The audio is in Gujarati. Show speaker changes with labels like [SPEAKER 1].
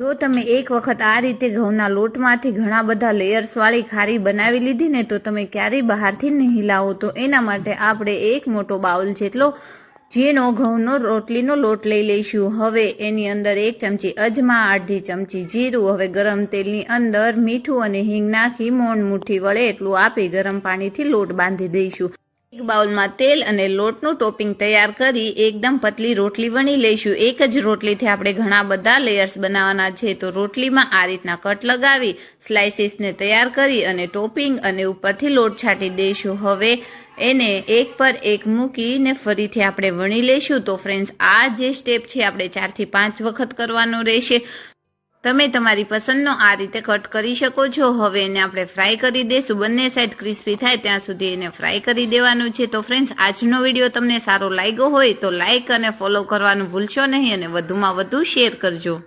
[SPEAKER 1] જો તમે એક વખત આ રીતે ઘઉંના લોટમાંથી ઘણા બધા લેયર્સવાળી ખારી બનાવી લીધી ને તો તમે ક્યારેય બહારથી નહીં લાવો. તો એના માટે આપણે એક મોટો બાઉલ જેટલો ઝીણો ઘઉંનો રોટલીનો લોટ લઈ લઈશું. હવે એની અંદર એક ચમચી અજમા, અડધી ચમચી જીરું, હવે ગરમ તેલની અંદર મીઠું અને હિંગ નાખી મોણ મુઠ્ઠી વળે એટલું આપી ગરમ પાણીથી લોટ બાંધી દઈશું. એક બાઉલમાં તેલ અને લોટનું ટોપિંગ તૈયાર કરી એકદમ પતલી રોટલી વણી લઈશું. એક જ રોટલીથી આપણે ઘણા બધા લેયર્સ બનાવવાના છે. તો રોટલીમાં આ રીતના કટ લગાવી, સ્લાઇસીસને તૈયાર કરી અને ટોપિંગ અને ઉપરથી લોટ છાંટી દઈશું. હવે એને એક પર એક મૂકીને ફરીથી આપણે વણી લઈશું. તો ફ્રેન્ડ્સ, આ જે સ્ટેપ છે, આપણે ચારથી પાંચ વખત કરવાનો રહેશે. તમે તમારી પસંદનો આ રીતે કટ કરી શકો છો. હવે એને આપણે ફ્રાય કરી દઈશું બંને સાઈડ ક્રિસ્પી થાય ત્યાં સુધી એને ફ્રાય કરી દેવાનું છે. તો ફ્રેન્ડ્સ, આજનો વીડિયો તમને સારો લાગ્યો હોય તો લાઇક અને ફોલો કરવાનું ભૂલશો નહીં અને વધુમાં વધુ શેર કરજો.